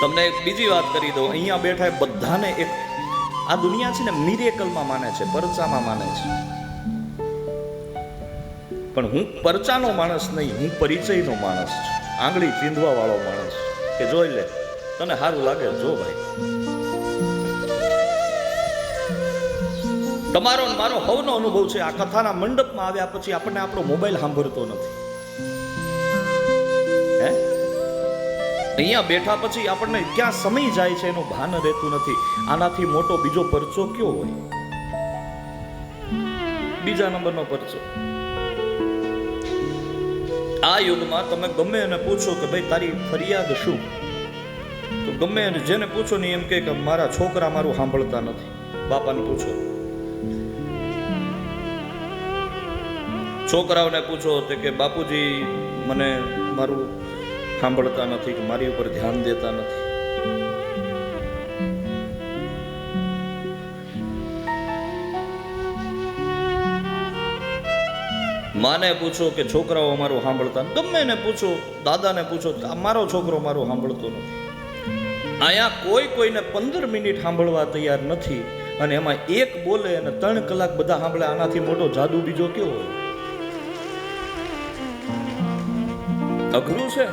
તમને એક બીજી વાત કરી દઉં. અહીંયા બેઠા બધાને એક આ દુનિયા છે ને મિરેકલમાં માને છે, પરચામાં માને છે. પણ હું પરચાનો માણસ નહીં, હું પરિચયનો માણસ છું. આંગળી ચીંધવા વાળો માણસ કે જોઈ લે, તને સારું લાગે, જો ભાઈ. તમારો મારો હવનો અનુભવ છે, આ કથાના મંડપમાં આવ્યા પછી આપણને આપણો મોબાઈલ સાંભળતો નથી. હે? અહીંયા બેઠા પછી આપણને ક્યાં સમય જાય છે એનું ભાન રહેતું નથી. આનાથી મોટો બીજો પરચો કયો હોય? બીજા નંબરનો પરચો. આ યુગમાં તમે ગમે એને પૂછો કે ભાઈ, તારી ફરિયાદ શું? તો ગમે એને જેને પૂછો ને એમ કે, મારા છોકરા મારું સાંભળતા નથી. બાપાને પૂછો. છોકરાઓને પૂછો તે કે, બાપુજી, મને મારું સાંભળતા નથી કે મારી ઉપર ધ્યાન દેતા નથી. માને પૂછો કે છોકરાઓ અમારું સાંભળતા. ગમે ને પૂછો, દાદાને પૂછો મારો છોકરો મારું સાંભળતો નથી. અહીંયા કોઈ કોઈને પંદર મિનિટ સાંભળવા તૈયાર નથી અને એમાં એક બોલે અને ત્રણ કલાક બધા સાંભળે, આનાથી મોટો જાદુ બીજો કેવો અઘરું છે